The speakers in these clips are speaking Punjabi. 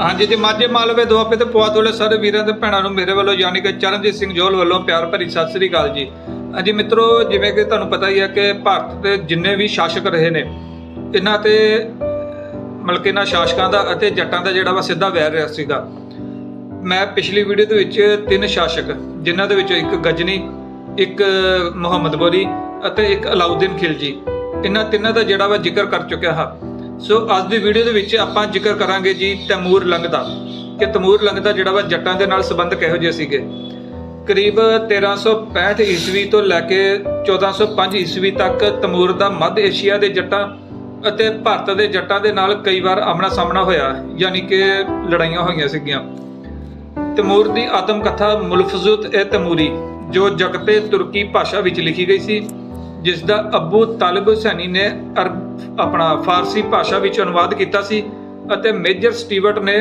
ਹਾਂਜੀ ਜੀ, ਮਾਝੇ ਮਾਲਵੇ ਦੁਆਬੇ ਤੇ ਪੁਆਧ ਵਾਲੇ ਸਾਰੇ ਵੀਰਾਂ ਤੇ ਭੈਣਾਂ ਨੂੰ ਮੇਰੇ ਵੱਲੋਂ ਯਾਨੀ ਕਿ ਚਰਨਜੀਤ ਸਿੰਘ ਜੋਲ ਵੱਲੋਂ ਪਿਆਰ ਭਰੀ ਸਤਿ ਸ੍ਰੀ ਅਕਾਲ ਜੀ। ਹਾਂਜੀ ਮਿੱਤਰੋ, ਜਿਵੇਂ ਕਿ ਤੁਹਾਨੂੰ ਪਤਾ ਹੀ ਹੈ ਕਿ ਭਾਰਤ ਦੇ ਜਿੰਨੇ ਵੀ ਸ਼ਾਸਕ ਰਹੇ ਨੇ, ਇਹਨਾਂ ਤੇ ਮਤਲਬ ਕਿ ਇਹਨਾਂ ਸ਼ਾਸਕਾਂ ਦਾ ਅਤੇ ਜੱਟਾਂ ਦਾ ਜਿਹੜਾ ਵਾ ਸਿੱਧਾ ਵੈਰ ਰਿਹਾ ਸੀਗਾ। ਮੈਂ ਪਿਛਲੀ ਵੀਡੀਓ ਦੇ ਵਿੱਚ ਤਿੰਨ ਸ਼ਾਸਕ, ਜਿਨ੍ਹਾਂ ਦੇ ਵਿੱਚੋਂ ਇੱਕ ਗਜਨੀ, ਇੱਕ ਮੁਹੰਮਦ ਗੋਰੀ ਅਤੇ ਇੱਕ ਅਲਾਉਦੀਨ ਖਿਲਜੀ, ਇਹਨਾਂ ਤਿੰਨਾਂ ਦਾ ਜਿਹੜਾ ਵਾ ਜ਼ਿਕਰ ਕਰ ਚੁੱਕਿਆ ਹਾਂ। ਸੋ ਅੱਜ ਦੀ ਵੀਡੀਓ ਦੇ ਵਿੱਚ ਆਪਾਂ ਜ਼ਿਕਰ ਕਰਾਂਗੇ ਜੀ ਤੈਮੂਰ ਲੰਗ ਦਾ, ਕਿ ਤੈਮੂਰ ਲੰਗ ਦਾ ਜਿਹੜਾ ਵਾ ਜੱਟਾਂ ਦੇ ਨਾਲ ਸੰਬੰਧ ਕਿਹੋ ਜਿਹੇ ਸੀਗੇ। ਕਰੀਬ 1365 ਈਸਵੀ ਤੋਂ ਲੈ ਕੇ 1405 ਈਸਵੀ ਤੱਕ ਤਮੂਰ ਦਾ ਮੱਧ ਏਸ਼ੀਆ ਦੇ ਜੱਟਾਂ ਅਤੇ ਭਾਰਤ ਦੇ ਜੱਟਾਂ ਦੇ ਨਾਲ ਕਈ ਵਾਰ ਆਮਣਾ ਸਾਹਮਣਾ ਹੋਇਆ, ਯਾਨੀ ਕਿ ਲੜਾਈਆਂ ਹੋਈਆਂ ਸੀਗੀਆਂ। ਤਮੂਰ ਦੀ ਆਤਮ ਕਥਾ ਮੁਲਫਜ਼ੁਤ ਏ ਤੈਮੂਰੀ ਜੋ ਜਗਤੇ ਤੁਰਕੀ ਭਾਸ਼ਾ ਵਿੱਚ ਲਿਖੀ ਗਈ ਸੀ। ਜਿਸ ਦਾ ਅਬੂ ਤਾਲਿਬ ਹੁਸੈਨੀ ਨੇ ਅਰਬ ਆਪਣਾ ਫਾਰਸੀ ਭਾਸ਼ਾ ਵਿੱਚ ਅਨੁਵਾਦ ਕੀਤਾ ਸੀ ਅਤੇ ਮੇਜਰ ਸਟੀਵਰਟ ਨੇ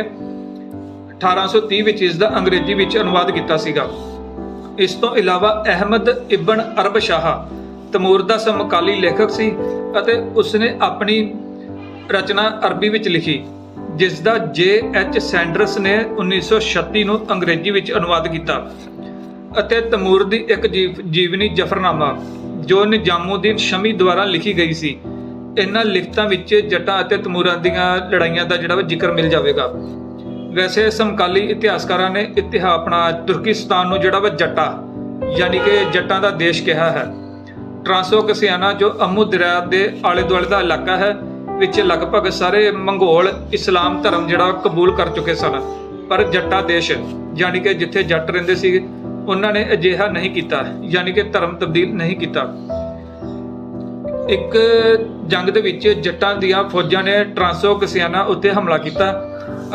1830 ਵਿੱਚ ਇਸ ਦਾ ਅੰਗਰੇਜ਼ੀ ਵਿੱਚ ਅਨੁਵਾਦ ਕੀਤਾ ਸੀਗਾ। ਇਸ ਤੋਂ ਇਲਾਵਾ ਅਹਿਮਦ ਇਬਨ ਅਰਬ ਸ਼ਾਹ ਤਮੂਰ ਦਾ ਸਮਕਾਲੀ ਲੇਖਕ ਸੀ ਅਤੇ ਉਸਨੇ ਆਪਣੀ ਰਚਨਾ ਅਰਬੀ ਵਿੱਚ ਲਿਖੀ ਜਿਸ ਦਾ ਜੇ ਐਚ ਸੈਂਡਰਸ ਨੇ 1936 ਨੂੰ ਅੰਗਰੇਜ਼ੀ ਵਿੱਚ ਅਨੁਵਾਦ ਕੀਤਾ ਅਤੇ ਤਮੂਰ ਦੀ ਇੱਕ ਜੀਵ- ਜੀਵਨੀ ਜਫਰਨਾਮਾ ਜੋ ਨਿਜ਼ਾਮੂਦੀਨ ਸ਼ਮੀ ਦੁਆਰਾ ਲਿਖੀ ਗਈ ਸੀ, ਇਹਨਾਂ ਲਿਖਤਾਂ ਵਿੱਚ ਜੱਟਾਂ ਅਤੇ ਤਮੂਰਾਂ ਦੀਆਂ ਲੜਾਈਆਂ ਦਾ ਜਿਹੜਾ ਵਾ ਜ਼ਿਕਰ ਮਿਲ ਜਾਵੇਗਾ। ਵੈਸੇ ਸਮਕਾਲੀ ਇਤਿਹਾਸਕਾਰਾਂ ਨੇ ਇਤਿਹਾਸ ਆਪਣਾ ਤੁਰਕਿਸਤਾਨ ਨੂੰ ਜਿਹੜਾ ਵਾ ਜੱਟਾ, ਯਾਨੀ ਕਿ ਜੱਟਾਂ ਦਾ ਦੇਸ਼ ਕਿਹਾ ਹੈ। ਟ੍ਰਾਂਸੋਕਸੀਆਨਾ ਜੋ ਅਮੂ ਦਰਿਆ ਦੇ ਆਲੇ ਦੁਆਲੇ ਦਾ ਇਲਾਕਾ ਹੈ, ਵਿੱਚ ਲਗਭਗ ਸਾਰੇ ਮੰਗੋਲ ਇਸਲਾਮ ਧਰਮ ਜਿਹੜਾ ਕਬੂਲ ਕਰ ਚੁੱਕੇ ਸਨ। ਪਰ ਜੱਟਾ ਦੇਸ਼, ਯਾਨੀ ਕਿ ਜਿੱਥੇ ਜੱਟ ਰਹਿੰਦੇ ਸੀ ਉਹਨਾਂ ਨੇ ਅਜਿਹਾ ਨਹੀਂ ਕੀਤਾ, ਯਾਨੀ ਕਿ ਧਰਮ ਤਬਦੀਲ ਨਹੀਂ ਕੀਤਾ। ਇੱਕ ਜੰਗ ਦੇ ਵਿੱਚ ਜੱਟਾਂ ਦੀਆਂ ਫੌਜਾਂ ਨੇ ਟ੍ਰਾਂਸੋਕਸੀਆਨਾ ਉੱਤੇ ਹਮਲਾ ਕੀਤਾ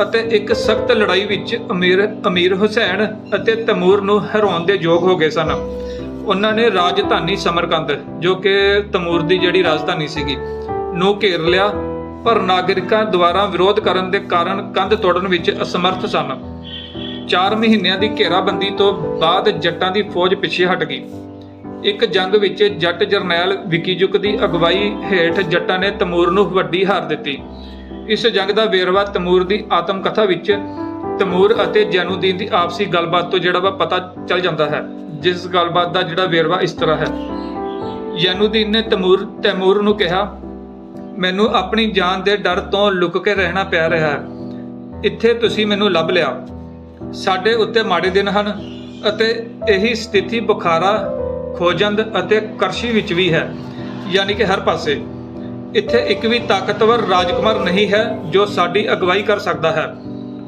ਅਤੇ ਇੱਕ ਸਖਤ ਲੜਾਈ ਵਿੱਚ ਅਮੀਰ ਅਮੀਰ ਹੁਸੈਨ ਅਤੇ ਤੈਮੂਰ ਨੂੰ ਹਰਾਉਣ ਦੇ ਯੋਗ ਹੋ ਗਏ ਸਨ। ਉਹਨਾਂ ਨੇ ਰਾਜਧਾਨੀ ਸਮਰਕੰਦ, ਜੋ ਕਿ ਤੈਮੂਰ ਦੀ ਜਿਹੜੀ ਰਾਜਧਾਨੀ ਸੀਗੀ, ਨੂੰ ਘੇਰ ਲਿਆ, ਪਰ ਨਾਗਰਿਕਾਂ ਦੁਆਰਾ ਵਿਰੋਧ ਕਰਨ ਦੇ ਕਾਰਨ ਕੰਧ ਤੋੜਨ ਵਿੱਚ ਅਸਮਰਥ ਸਨ। 4 ਮਹੀਨਿਆਂ ਦੀ ਘੇਰਾਬੰਦੀ ਤੋਂ ਬਾਅਦ ਜੱਟਾਂ ਦੀ ਫੌਜ ਪਿੱਛੇ ਹਟ ਗਈ। ਇੱਕ ਜੰਗ ਵਿੱਚ ਜੱਟ ਜਰਨੈਲ ਵਿਕੀਜੁਕ ਦੀ ਅਗਵਾਈ ਹੇਠ ਜੱਟਾਂ ਨੇ ਤਮੂਰ ਨੂੰ ਵੱਡੀ ਹਾਰ ਦਿੱਤੀ। ਇਸ ਜੰਗ ਦਾ ਵੇਰਵਾ ਤਮੂਰ ਦੀ ਆਤਮ ਕਥਾ ਵਿੱਚ ਤਮੂਰ ਅਤੇ ਜੈਨੂਦੀਨ ਦੀ ਆਪਸੀ ਗੱਲਬਾਤ ਤੋਂ ਜਿਹੜਾ ਵਾ ਪਤਾ ਚੱਲ ਜਾਂਦਾ ਹੈ, ਜਿਸ ਗੱਲਬਾਤ ਦਾ ਜਿਹੜਾ ਵੇਰਵਾ ਇਸ ਤਰ੍ਹਾਂ ਹੈ। ਜੈਨੂਦੀਨ ਨੇ ਤਮੂਰ, ਤੈਮੂਰ ਨੂੰ ਕਿਹਾ, ਮੈਨੂੰ ਆਪਣੀ ਜਾਨ ਦੇ ਡਰ ਤੋਂ ਲੁਕ ਕੇ ਰਹਿਣਾ ਪੈ ਰਿਹਾ ਹੈ। ਇੱਥੇ ਤੁਸੀਂ ਮੈਨੂੰ ਲੱਭ ਲਿਆ। ਸਾਡੇ ਉੱਤੇ ਮਾੜੇ ਦਿਨ ਹਨ ਅਤੇ ਇਹੀ ਸਥਿਤੀ ਬੁਖਾਰਾ, ਖੋਜੰਦ ਅਤੇ ਕਰਸ਼ੀ ਵਿੱਚ ਵੀ ਹੈ, ਯਾਨੀ ਕਿ ਹਰ ਪਾਸੇ। ਇੱਥੇ ਇੱਕ ਵੀ ਤਾਕਤਵਰ ਰਾਜਕੁਮਾਰ ਨਹੀਂ ਹੈ ਜੋ ਸਾਡੀ ਅਗਵਾਈ ਕਰ ਸਕਦਾ ਹੈ।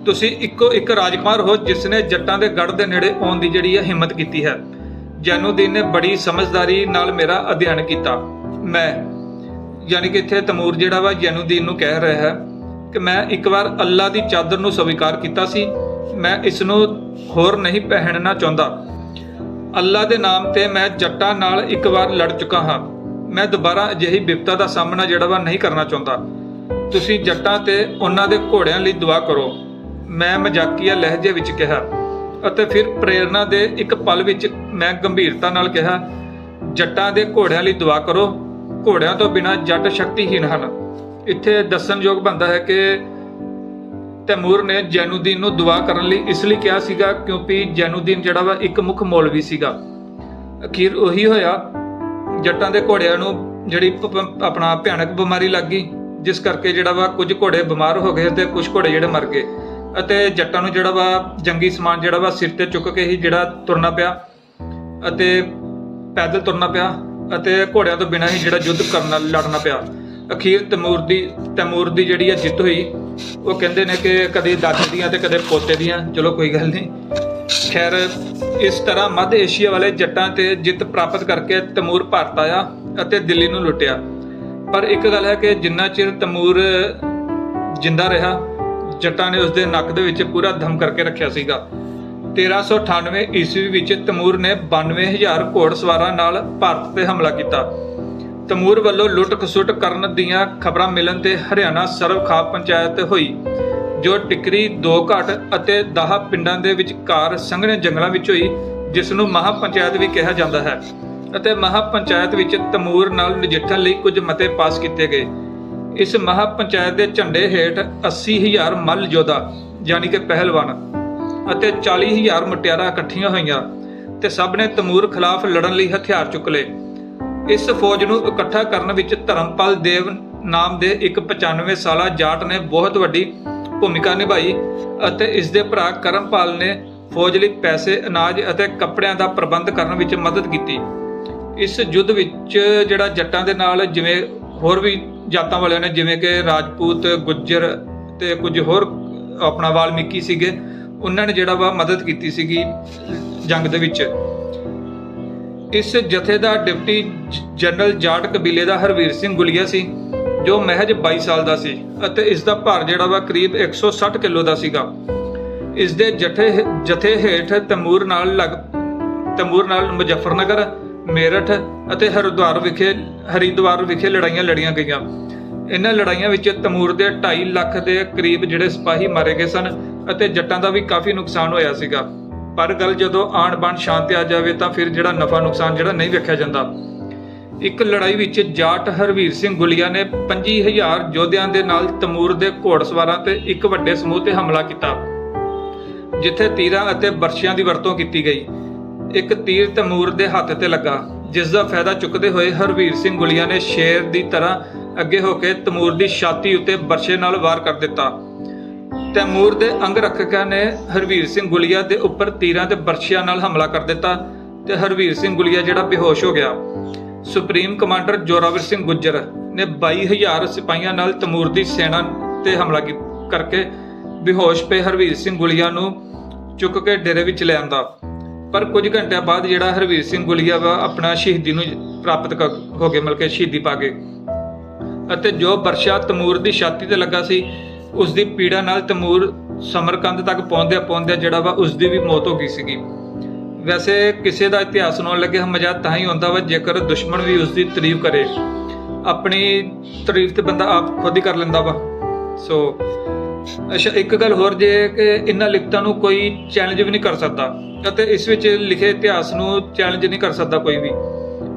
ਤੁਸੀਂ ਇੱਕੋ ਇੱਕ ਰਾਜਕੁਮਾਰ ਹੋ ਜਿਸ ਨੇ ਜੱਟਾਂ ਦੇ ਗੜ ਦੇ ਨੇੜੇ ਆਉਣ ਦੀ ਜਿਹੜੀ ਹੈ ਹਿੰਮਤ ਕੀਤੀ ਹੈ। ਜੈਨੂਦੀਨ ਨੇ ਬੜੀ ਸਮਝਦਾਰੀ ਨਾਲ ਮੇਰਾ ਅਧਿਐਨ ਕੀਤਾ। ਮੈਂ, ਯਾਨੀ ਕਿ ਇੱਥੇ ਤਮੂਰ ਜਿਹੜਾ ਵਾ ਜੈਨੂਦੀਨ ਨੂੰ ਕਹਿ ਰਿਹਾ ਹੈ ਕਿ ਮੈਂ ਇੱਕ ਵਾਰ ਅੱਲਾ ਦੀ ਚਾਦਰ ਨੂੰ ਸਵੀਕਾਰ ਕੀਤਾ ਸੀ। ਮੈਂ ਇਸ ਨੂੰ ਹੋਰ ਨਹੀਂ ਪਹਿਨਣਾ ਚਾਹੁੰਦਾ। ਅੱਲਾ ਦੇ ਨਾਮ ਤੇ ਮੈਂ ਜੱਟਾਂ ਨਾਲ ਇੱਕ ਵਾਰ ਲੜ ਚੁੱਕਾ ਹਾਂ। ਮੈਂ ਦੁਬਾਰਾ ਅਜਿਹੀ ਵਿਪਤਾ ਦਾ ਸਾਹਮਣਾ ਜਿਹੜਾ ਵਾ ਨਹੀਂ ਕਰਨਾ ਚਾਹੁੰਦਾ। ਤੁਸੀਂ ਜੱਟਾਂ ਤੇ ਉਹਨਾਂ ਦੇ ਘੋੜਿਆਂ ਲਈ ਦੁਆ ਕਰੋ। ਮੈਂ ਮਜ਼ਾਕੀਆ ਲਹਿਜੇ ਵਿੱਚ ਕਿਹਾ ਅਤੇ ਫਿਰ ਪ੍ਰੇਰਣਾ ਦੇ ਇੱਕ ਪਲ ਵਿੱਚ ਮੈਂ ਗੰਭੀਰਤਾ ਨਾਲ ਕਿਹਾ, ਜੱਟਾਂ ਦੇ ਘੋੜਿਆਂ ਲਈ ਦੁਆ ਕਰੋ। ਘੋੜਿਆਂ ਤੋਂ ਬਿਨਾਂ ਜੱਟ ਸ਼ਕਤੀਹੀਣ ਹਨ। ਇੱਥੇ ਦੱਸਣਯੋਗ ਬੰਦਾ ਹੈ ਕਿ ਤੈਮੂਰ ਨੇ ਜੈਨੂਦੀਨ ਨੂੰ ਦੁਆ ਕਰਨ ਲਈ ਇਸ ਲਈ ਕਿਹਾ ਸੀਗਾ, ਕਿਉਂਕਿ ਜੈਨੂਦੀਨ ਜਿਹੜਾ ਵਾ ਇੱਕ ਮੁੱਖ ਮੌਲਵੀ ਸੀਗਾ। ਅਖੀਰ ਉਹੀ ਹੋਇਆ, ਜੱਟਾਂ ਦੇ ਘੋੜਿਆਂ ਨੂੰ ਜਿਹੜੀ ਆਪਣਾ ਭਿਆਨਕ ਬਿਮਾਰੀ ਲੱਗ ਗਈ, ਜਿਸ ਕਰਕੇ ਜਿਹੜਾ ਵਾ ਕੁਝ ਘੋੜੇ ਬਿਮਾਰ ਹੋ ਗਏ ਤੇ ਕੁਝ ਘੋੜੇ ਜਿਹੜੇ ਮਰ ਗਏ। ਅਤੇ ਜੱਟਾਂ ਨੂੰ ਜਿਹੜਾ ਵਾ ਜੰਗੀ ਸਮਾਨ ਜਿਹੜਾ ਵਾ ਸਿਰ ਤੇ ਚੁੱਕ ਕੇ ਹੀ ਜਿਹੜਾ ਤੁਰਨਾ ਪਿਆ ਅਤੇ ਪੈਦਲ ਤੁਰਨਾ ਪਿਆ ਅਤੇ ਘੋੜਿਆਂ ਤੋਂ ਬਿਨਾਂ ਹੀ ਜਿਹੜਾ ਯੁੱਧ ਕਰਨਾ ਲੜਨਾ ਪਿਆ। ਅਖੀਰ ਤੈਮੂਰ ਦੀ ਤੈਮੂਰ ਦੀ ਜਿਹੜੀ ਹੈ ਜਿੱਤ ਹੋਈ, ਉਹ ਕਹਿੰਦੇ ਨੇ ਕਿ ਕਦੇ ਦਾਦੇ ਦੀਆਂ ਤੇ ਕਦੇ ਪੋਤੇ ਦੀਆਂ, ਚਲੋ ਕੋਈ ਗੱਲ ਨਹੀਂ। ਖੈਰ, ਇਸ ਤਰ੍ਹਾਂ ਮੱਧ ਏਸ਼ੀਆ ਵਾਲੇ ਜੱਟਾਂ ਤੇ ਜਿੱਤ ਪ੍ਰਾਪਤ ਕਰਕੇ ਤੈਮੂਰ ਭਾਰਤ ਆਇਆ ਅਤੇ ਦਿੱਲੀ ਨੂੰ ਲੁੱਟਿਆ। ਪਰ ਇੱਕ ਗੱਲ ਹੈ ਕਿ ਜਿੰਨਾ ਚਿਰ ਤੈਮੂਰ ਜਿੰਦਾ ਰਿਹਾ, ਜੱਟਾਂ ਨੇ ਉਸ ਦੇ ਨੱਕ ਦੇ ਵਿੱਚ ਪੂਰਾ ਦਮ ਕਰਕੇ ਰੱਖਿਆ ਸੀਗਾ। 1398 ਈਸਵੀ ਵਿੱਚ ਤੈਮੂਰ ਨੇ 92000 ਘੋੜਸਵਾਰਾਂ ਨਾਲ ਭਾਰਤ ਤੇ ਹਮਲਾ ਕੀਤਾ। ਤਮੂਰ ਵੱਲੋਂ ਲੁੱਟ ਖਸੁੱਟ ਕਰਨ ਦੀਆਂ ਖਬਰਾਂ ਮਿਲਣ ਤੇ ਹਰਿਆਣਾ ਸਰਵਖਾ ਪੰਚਾਇਤ ਹੋਈ, ਜੋ ਟਿਕਰੀ ਦੋ ਘਾਟ ਅਤੇ 10 ਪਿੰਡਾਂ ਦੇ ਵਿਚਕਾਰ ਸੰਘਣੇ ਜੰਗਲਾਂ ਵਿੱਚ ਹੋਈ ਜਿਸ ਨੂੰ ਮਹਾ ਪੰਚਾਇਤ ਵੀ ਕਿਹਾ ਜਾਂਦਾ ਹੈ ਅਤੇ ਮਹਾ ਪੰਚਾਇਤ ਵਿੱਚ ਤਮੂਰ ਨਾਲ ਨਜਿੱਠਣ ਲਈ ਕੁਝ ਮਤੇ ਪਾਸ ਕੀਤੇ ਗਏ। ਇਸ ਮਹਾ ਪੰਚਾਇਤ ਦੇ ਝੰਡੇ ਹੇਠ 80000 ਮੱਲ ਯੋਧਾ, ਯਾਨੀ ਕਿ ਪਹਿਲਵਾਨ ਅਤੇ 40000 ਮੁਟਿਆਰਾਂ ਇਕੱਠੀਆਂ ਹੋਈਆਂ ਤੇ ਸਭ ਨੇ ਤਮੂਰ ਖਿਲਾਫ ਲੜਨ ਲਈ ਹਥਿਆਰ ਚੁੱਕ ਲਏ। ਇਸ ਫੌਜ ਨੂੰ ਇਕੱਠਾ ਕਰਨ ਵਿੱਚ ਧਰਮਪਾਲ ਦੇਵ ਨਾਮ ਦੇ ਇੱਕ 95 ਸਾਲਾ ਜਾਟ ਨੇ ਬਹੁਤ ਵੱਡੀ ਭੂਮਿਕਾ ਨਿਭਾਈ ਅਤੇ ਇਸ ਦੇ ਭਰਾ ਕਰਮਪਾਲ ਨੇ ਫੌਜ ਲਈ ਪੈਸੇ, ਅਨਾਜ ਅਤੇ ਕੱਪੜਿਆਂ ਦਾ ਪ੍ਰਬੰਧ ਕਰਨ ਵਿੱਚ ਮਦਦ ਕੀਤੀ। ਇਸ ਯੁੱਧ ਵਿੱਚ ਜਿਹੜਾ ਜੱਟਾਂ ਦੇ ਨਾਲ ਜਿਵੇਂ ਹੋਰ ਵੀ ਜਾਤਾਂ ਵਾਲਿਆਂ ਨੇ ਜਿਵੇਂ ਕਿ ਰਾਜਪੂਤ, ਗੁੱਜਰ ਤੇ ਕੁਝ ਹੋਰ ਆਪਣਾ ਵਾਲਮੀਕੀ ਸੀਗੇ, ਉਹਨਾਂ ਨੇ ਜਿਹੜਾ ਵਾ ਮਦਦ ਕੀਤੀ ਸੀਗੀ ਜੰਗ ਦੇ ਵਿੱਚ। ਇਸ ਜਥੇ ਦਾ ਡਿਪਟੀ ਜਨਰਲ ਜਾਟ ਕਬੀਲੇ ਦਾ ਹਰਵੀਰ ਸਿੰਘ ਗੁਲੀਆ ਸੀ, ਜੋ ਮਹਿਜ 22 ਸਾਲ ਦਾ ਸੀ ਅਤੇ ਇਸ ਦਾ ਭਾਰ ਜਿਹੜਾ ਵਾ ਕਰੀਬ 160 ਕਿਲੋ ਦਾ ਸੀਗਾ। ਇਸ ਦੇ ਜਥੇ ਜਥੇ ਹੇਠ ਤਮੂਰ ਨਾਲ ਲਗ, ਤਮੂਰ ਨਾਲ ਮੁਜ਼ੱਫਰਨਗਰ, ਮੇਰਠ ਅਤੇ ਹਰਿਦੁਆਰ ਵਿਖੇ ਹਰਿਦੁਆਰ ਵਿਖੇ ਲੜਾਈਆਂ ਲੜੀਆਂ ਗਈਆਂ। ਇਹਨਾਂ ਲੜਾਈਆਂ ਵਿੱਚ ਤਮੂਰ ਦੇ 2.5 ਲੱਖ ਦੇ ਕਰੀਬ ਜਿਹੜੇ ਸਿਪਾਹੀ ਮਾਰੇ ਗਏ ਸਨ ਅਤੇ ਜੱਟਾਂ ਦਾ ਵੀ ਕਾਫੀ ਨੁਕਸਾਨ ਹੋਇਆ ਸੀਗਾ। ਪਰ ਗੱਲ ਜਦੋਂ ਆਣ ਬਾਣ ਸ਼ਾਂਤ ਆ ਜਾਵੇ ਤਾਂ ਫਿਰ ਜਿਹੜਾ ਨਫਾ ਨੁਕਸਾਨ ਜਿਹੜਾ ਨਹੀਂ ਵੇਖਿਆ ਜਾਂਦਾ। ਇੱਕ ਲੜਾਈ ਵਿੱਚ ਜਾਟ ਹਰਵੀਰ ਸਿੰਘ ਗੁਲੀਆ ਨੇ 25000 ਯੋਧਿਆਂ ਦੇ ਨਾਲ ਤਮੂਰ ਦੇ ਘੋੜਸਵਾਰਾਂ ਤੇ ਇੱਕ ਵੱਡੇ ਸਮੂਹ ਤੇ ਹਮਲਾ ਕੀਤਾ, ਜਿੱਥੇ ਤੀਰਾਂ ਅਤੇ ਬਰਸ਼ਿਆਂ ਦੀ ਵਰਤੋਂ ਕੀਤੀ ਗਈ। ਇੱਕ ਤੀਰ ਤਮੂਰ ਦੇ ਹੱਥ ਤੇ ਲੱਗਾ, ਜਿਸ ਦਾ ਫਾਇਦਾ ਚੁੱਕਦੇ ਹੋਏ ਹਰਵੀਰ ਸਿੰਘ ਗੁਲੀਆ ਨੇ ਸ਼ੇਰ ਦੀ ਤਰ੍ਹਾਂ ਅੱਗੇ ਹੋ ਕੇ ਤਮੂਰ ਦੀ ਛਾਤੀ ਉੱਤੇ ਬਰਸ਼ੇ ਨਾਲ ਵਾਰ ਕਰ ਦਿੱਤਾ। ਤੈਮੂਰ ਦੇ ਅੰਗ ਰੱਖਕਾਂ ਨੇ ਹਰਵੀਰ ਸਿੰਘ ਗੁਲੀਆ ਦੇ ਉੱਪਰ ਤੀਰਾਂ ਤੇ ਬਰਸ਼ਿਆਂ ਨਾਲ ਹਮਲਾ ਕਰ ਦਿੱਤਾ ਤੇ ਹਰਵੀਰ ਸਿੰਘ ਗੁਲੀਆ ਜਿਹੜਾ ਬੇਹੋਸ਼ ਹੋ ਗਿਆ। ਸੁਪਰੀਮ ਕਮਾਂਡਰ ਜੋਰਾਵਰ ਸਿੰਘ ਗੁੱਜਰ ਨੇ 22000 ਸਿਪਾਹੀਆਂ ਨਾਲ ਤਮੂਰ ਦੀ ਸੈਨਾ ਤੇ ਹਮਲਾ ਕਰਕੇ ਬੇਹੋਸ਼ ਪਏ ਹਰਵੀਰ ਸਿੰਘ ਗੁਲੀਆ ਨੂੰ ਚੁੱਕ ਕੇ ਡੇਰੇ ਵਿੱਚ ਲੈ ਆਂਦਾ। ਪਰ ਕੁਝ ਘੰਟਿਆਂ ਬਾਅਦ ਜਿਹੜਾ ਹਰਵੀਰ ਸਿੰਘ ਗੁਲੀਆ ਵਾ ਆਪਣਾ ਸ਼ਹੀਦੀ ਨੂੰ ਪ੍ਰਾਪਤ ਹੋ ਕੇ ਮਿਲ ਕੇ ਸ਼ਹੀਦੀ ਪਾ ਕੇ। ਅਤੇ ਜੋ ਬਰਸ਼ਾ ਤਮੂਰ ਦੀ ਛਾਤੀ ਤੇ ਲੱਗਾ ਸੀ ਉਸ ਦੀ ਪੀੜਾ ਨਾਲ ਤਮੂਰ ਸਮਰਕੰਦ ਤੱਕ ਪਹੁੰਚਦਿਆਂ ਪਹੁੰਚਦਿਆਂ ਜਿਹੜਾ ਵਾ ਉਸ ਦੀ ਵੀ ਮੌਤ ਹੋ ਗਈ ਸੀਗੀ। ਵੈਸੇ ਕਿਸੇ ਦਾ ਇਤਿਹਾਸ ਸੁਣਾਉਣ ਲੱਗੇ ਮਜ਼ਾ ਤਾਂ ਹੀ ਹੁੰਦਾ ਵਾ ਜੇਕਰ ਦੁਸ਼ਮਣ ਵੀ ਉਸ ਦੀ ਤਾਰੀਫ ਕਰੇ। ਆਪਣੀ ਤਾਰੀਫ ਤੇ ਬੰਦਾ ਆਪ ਖੁਦ ਹੀ ਕਰ ਲੈਂਦਾ ਵਾ। ਸੋ, ਅੱਛਾ, ਇੱਕ ਗੱਲ ਹੋਰ ਜੇ ਕਿ ਇਹਨਾਂ ਲਿਖਤਾਂ ਨੂੰ ਕੋਈ ਚੈਲੰਜ ਵੀ ਨਹੀਂ ਕਰ ਸਕਦਾ ਅਤੇ ਇਸ ਵਿੱਚ ਲਿਖੇ ਇਤਿਹਾਸ ਨੂੰ ਚੈਲੰਜ ਨਹੀਂ ਕਰ ਸਕਦਾ ਕੋਈ ਵੀ।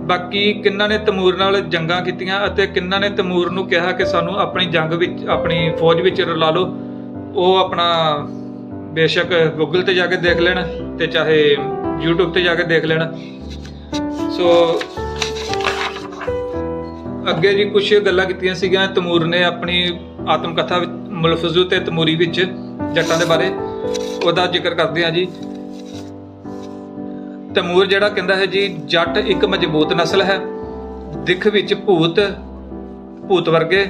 ਬਾਕੀ ਕਿੰਨਾਂ ਨੇ ਤਮੂਰ ਨਾਲ ਜੰਗਾਂ ਕੀਤੀਆਂ ਅਤੇ ਕਿੰਨਾਂ ਨੇ ਤਮੂਰ ਨੂੰ ਕਿਹਾ ਕਿ ਸਾਨੂੰ ਆਪਣੀ ਜੰਗ ਵਿੱਚ, ਆਪਣੀ ਫੌਜ ਵਿੱਚ ਰਲਾ ਲਓ, ਉਹ ਆਪਣਾ ਬੇਸ਼ੱਕ ਗੂਗਲ ਤੇ ਜਾ ਕੇ ਦੇਖ ਲੈਣ ਤੇ ਚਾਹੇ YouTube ਤੇ ਜਾ ਕੇ ਦੇਖ ਲੈਣ। ਸੋ ਅੱਗੇ ਜੀ ਕੁਝ ਗੱਲਾਂ ਕੀਤੀਆਂ ਸੀਗੀਆਂ, ਤਮੂਰ ਨੇ ਆਪਣੀ ਆਤਮ ਕਥਾ ਮੁਲਫਜ਼ੂ ਤੇ ਤਮੂਰੀ ਵਿੱਚ ਜੱਟਾਂ ਦੇ ਬਾਰੇ, ਉਹਦਾ ਜ਼ਿਕਰ ਕਰਦੇ ਆ ਜੀ। ਤਮੂਰ ਜਿਹੜਾ ਕਹਿੰਦਾ ਹੈ ਜੀ, ਜੱਟ ਇੱਕ ਮਜ਼ਬੂਤ ਨਸਲ ਹੈ। ਦਿੱਖ ਵਿੱਚ ਭੂਤ ਭੂਤ ਵਰਗੇ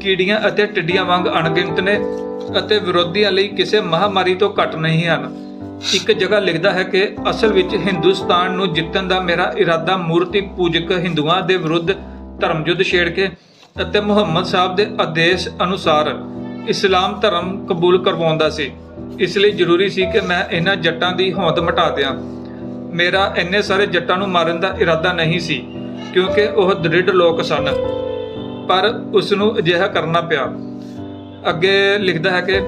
ਕੀੜੀਆਂ ਅਤੇ ਟਿੱਡੀਆਂ ਵਾਂਗ ਅਣਗਿਣਤ ਨੇ ਅਤੇ ਵਿਰੋਧੀਆਂ ਲਈ ਕਿਸੇ ਮਹਾਮਾਰੀ ਤੋਂ ਘੱਟ ਨਹੀਂ ਹਨ। ਇੱਕ ਜਗ੍ਹਾ ਲਿਖਦਾ ਹੈ ਕਿ ਅਸਲ ਵਿੱਚ ਹਿੰਦੁਸਤਾਨ ਨੂੰ ਜਿੱਤਣ ਦਾ ਮੇਰਾ ਇਰਾਦਾ ਮੂਰਤੀ ਪੂਜਕ ਹਿੰਦੂਆਂ ਦੇ ਵਿਰੁੱਧ ਧਰਮ ਯੁੱਧ ਛੇੜ ਕੇ ਅਤੇ ਮੁਹੰਮਦ ਸਾਹਿਬ ਦੇ ਆਦੇਸ਼ ਅਨੁਸਾਰ ਇਸਲਾਮ ਧਰਮ ਕਬੂਲ ਕਰਵਾਉਂਦਾ ਸੀ। ਇਸ ਲਈ ਜ਼ਰੂਰੀ ਸੀ ਕਿ ਮੈਂ ਇਹਨਾਂ ਜੱਟਾਂ ਦੀ ਹੋਂਦ ਮਿਟਾ ਦਿਆਂ। ਮੇਰਾ ਇੰਨੇ ਸਾਰੇ ਜੱਟਾਂ ਨੂੰ ਮਾਰਨ ਦਾ ਇਰਾਦਾ ਨਹੀਂ ਸੀ, ਕਿਉਂਕਿ ਉਹ ਦ੍ਰਿੜ ਲੋਕ ਸਨ। ਪਰ ਉਸ ਨੂੰ ਅਜਿਹਾ ਕਰਨਾ ਪਿਆ। ਅੱਗੇ ਲਿਖਦਾ ਹੈ ਕਿ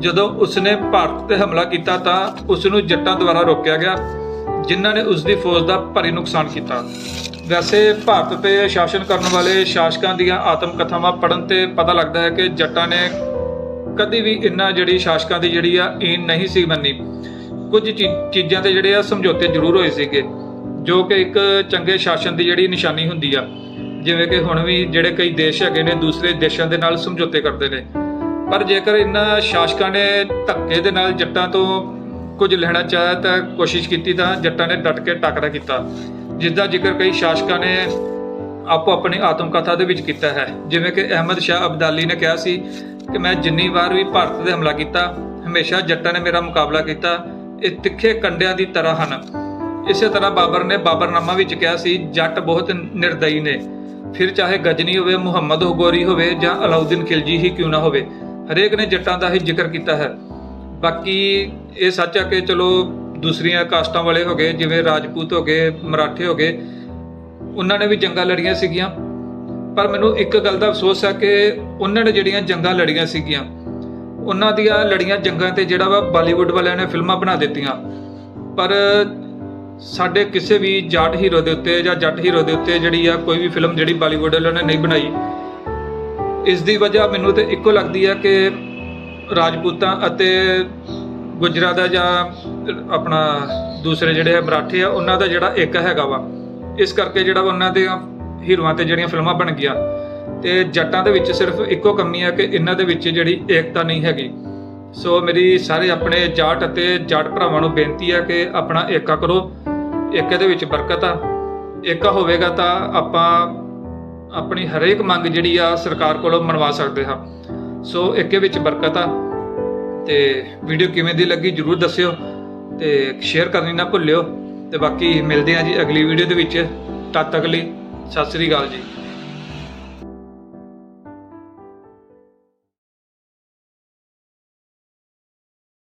ਜਦੋਂ ਉਸਨੇ ਭਾਰਤ ਤੇ ਹਮਲਾ ਕੀਤਾ ਤਾਂ ਉਸ ਨੂੰ ਜੱਟਾਂ ਦੁਆਰਾ ਰੋਕਿਆ ਗਿਆ, ਜਿਨ੍ਹਾਂ ਨੇ ਉਸ ਦੀ ਫੌਜ ਦਾ ਭਾਰੀ ਨੁਕਸਾਨ ਕੀਤਾ। ਵੈਸੇ ਭਾਰਤ ਤੇ ਸ਼ਾਸਨ ਕਰਨ ਵਾਲੇ ਸ਼ਾਸਕਾਂ ਦੀਆਂ ਆਤਮ ਕਥਾਵਾਂ ਪੜਨ ਤੇ ਪਤਾ ਲੱਗਦਾ ਹੈ ਕਿ ਜੱਟਾਂ ਨੇ ਕਦੀ ਵੀ ਇੰਨਾ ਜਿਹੜੀ ਸ਼ਾਸਕਾਂ ਦੀ ਜਿਹੜੀ ਆ ਈਨ ਨਹੀਂ ਸੀ ਮੰਨੀ। ਕੁਝ ਚੀ- ਚੀਜ਼ਾਂ ਤੇ ਜਿਹੜੇ ਆ ਸਮਝੌਤੇ ਜ਼ਰੂਰ ਹੋਏ ਸੀਗੇ, ਜੋ ਕਿ ਇੱਕ ਚੰਗੇ ਸ਼ਾਸਨ ਦੀ ਜਿਹੜੀ ਨਿਸ਼ਾਨੀ ਹੁੰਦੀ ਆ, ਜਿਵੇਂ ਕਿ ਹੁਣ ਵੀ ਜਿਹੜੇ ਕਈ ਦੇਸ਼ ਹੈਗੇ ਨੇ, ਦੂਸਰੇ ਦੇਸ਼ਾਂ ਦੇ ਨਾਲ ਸਮਝੌਤੇ ਕਰਦੇ ਨੇ। ਪਰ ਜੇਕਰ ਇਹਨਾਂ ਸ਼ਾਸਕਾਂ ਨੇ ਧੱਕੇ ਦੇ ਨਾਲ ਜੱਟਾਂ ਤੋਂ ਕੁਝ ਲੈਣਾ ਚਾਹਿਆ ਤਾਂ ਕੋਸ਼ਿਸ਼ ਕੀਤੀ ਤਾਂ ਜੱਟਾਂ ਨੇ ਡਟ ਕੇ ਟਾਕਰਾ ਕੀਤਾ ਜਿਸ ਦਾ ਜ਼ਿਕਰ ਕਈ ਸ਼ਾਸਕਾਂ ਨੇ ਆਪੋ ਆਪਣੀ ਆਤਮ ਕਥਾ ਦੇ ਵਿੱਚ ਕੀਤਾ ਹੈ। ਜਿਵੇਂ ਕਿ ਅਹਿਮਦ ਸ਼ਾਹ ਅਬਦਾਲੀ ਨੇ ਕਿਹਾ ਸੀ ਕਿ ਮੈਂ ਜਿੰਨੀ ਵਾਰ ਵੀ ਭਾਰਤ ਤੇ ਹਮਲਾ ਕੀਤਾ, ਹਮੇਸ਼ਾ ਜੱਟਾਂ ਨੇ ਮੇਰਾ ਮੁਕਾਬਲਾ ਕੀਤਾ ਇਹ ਤਿੱਖੇ ਕੰਡਿਆਂ ਦੀ ਤਰ੍ਹਾਂ ਹਨ। ਇਸੇ ਤਰ੍ਹਾਂ ਬਾਬਰ ਨੇ ਬਾਬਰਨਾਮਾ ਵਿੱਚ ਕਿਹਾ ਸੀ, ਜੱਟ ਬਹੁਤ ਨਿਰਦਈ ਨੇ। ਫਿਰ ਚਾਹੇ ਗਜਨੀ ਹੋਵੇ, ਮੁਹੰਮਦ ਗੋਰੀ ਹੋਵੇ ਜਾਂ ਅਲਾਉਦੀਨ ਖਿਲਜੀ ਹੀ ਕਿਉਂ ਨਾ ਹੋਵੇ, ਹਰੇਕ ਨੇ ਜੱਟਾਂ ਦਾ ਹੀ ਜ਼ਿਕਰ ਕੀਤਾ ਹੈ। ਬਾਕੀ ਇਹ ਸੱਚ ਹੈ ਕਿ ਚਲੋ ਦੂਸਰੀਆਂ ਕਾਸਟਾਂ ਵਾਲੇ ਹੋ ਗਏ, ਜਿਵੇਂ ਰਾਜਪੂਤ ਹੋ ਗਏ, ਮਰਾਠੇ ਹੋ ਗਏ, ਉਹਨਾਂ ਨੇ ਵੀ ਜੰਗਾਂ ਲੜੀਆਂ ਸੀਗੀਆਂ। ਪਰ ਮੈਨੂੰ ਇੱਕ ਗੱਲ ਦਾ ਅਫਸੋਸ ਹੈ ਕਿ ਉਹਨਾਂ ਨੇ ਜਿਹੜੀਆਂ ਜੰਗਾਂ ਲੜੀਆਂ ਸੀਗੀਆਂ ਉਹਨਾਂ ਦੀਆਂ ਲੜੀਆਂ ਜੰਗਾਂ ਤੇ ਜਿਹੜਾ ਵਾ ਬਾਲੀਵੁੱਡ ਵਾਲਿਆਂ ਨੇ ਫਿਲਮਾਂ ਬਣਾ ਦਿੱਤੀਆਂ। ਪਰ ਸਾਡੇ ਕਿਸੇ ਵੀ ਜੱਟ ਹੀਰੋ ਦੇ ਉੱਤੇ ਜਾਂ ਜੱਟ ਹੀਰੋ ਦੇ ਉੱਤੇ ਜਿਹੜੀ ਆ ਕੋਈ ਵੀ ਫਿਲਮ ਜਿਹੜੀ ਬਾਲੀਵੁੱਡ ਵਾਲਿਆਂ ਨੇ ਨਹੀਂ ਬਣਾਈ, ਇਸ ਦੀ ਵਜ੍ਹਾ ਮੈਨੂੰ ਤੇ ਇੱਕੋ ਲੱਗਦੀ ਆ ਕਿ ਰਾਜਪੂਤਾਂ ਅਤੇ ਗੁਜਰਾਂ ਦਾ ਜਾਂ ਆਪਣਾ ਦੂਸਰੇ ਜਿਹੜੇ ਹੈ ਮਰਾਠੇ ਆ, ਉਹਨਾਂ ਦਾ ਜਿਹੜਾ ਇੱਕ ਹੈਗਾ ਵਾ। ਇਸ ਕਰਕੇ ਜਿਹੜਾ ਵਾ ਉਹਨਾਂ ਦੇ ਹੀਰੋਆਂ ਤੇ ਜਿਹੜੀਆਂ ਫਿਲਮਾਂ ਬਣ ਗਈਆਂ ਤੇ ਜੱਟਾਂ ਦੇ ਵਿੱਚ ਸਿਰਫ ਇੱਕੋ ਕਮੀ ਹੈ ਕਿ ਇਹਨਾਂ ਦੇ ਵਿੱਚ ਜਿਹੜੀ ਏਕਤਾ ਨਹੀਂ ਹੈਗੀ। ਸੋ ਮੇਰੀ ਸਾਰੇ ਆਪਣੇ ਜਾਟ ਅਤੇ ਜਾਟ ਭਰਾਵਾਂ ਨੂੰ ਬੇਨਤੀ ਹੈ ਕਿ ਆਪਣਾ ਏਕਾ ਕਰੋ, ਏਕੇ ਦੇ ਵਿੱਚ ਬਰਕਤ ਆ। ਏਕਾ ਹੋਵੇਗਾ ਤਾਂ ਆਪਾਂ ਆਪਣੀ ਹਰੇਕ ਮੰਗ ਜਿਹੜੀ ਆ ਸਰਕਾਰ ਕੋਲੋਂ ਮਨਵਾ ਸਕਦੇ ਹਾਂ। ਸੋ ਏਕੇ ਵਿੱਚ ਬਰਕਤ ਆ ਤੇ ਵੀਡੀਓ ਕਿਵੇਂ ਦੀ ਲੱਗੀ ਜਰੂਰ ਦੱਸਿਓ ਤੇ ਸ਼ੇਅਰ ਕਰਨੀ ਨਾ ਭੁੱਲਿਓ। ਤੇ ਬਾਕੀ ਮਿਲਦੇ ਆ ਜੀ ਅਗਲੀ ਵੀਡੀਓ ਦੇ ਵਿੱਚ। ਤਦ ਤੱਕ ਲਈ ਸਤਿ ਸ੍ਰੀ ਅਕਾਲ ਜੀ।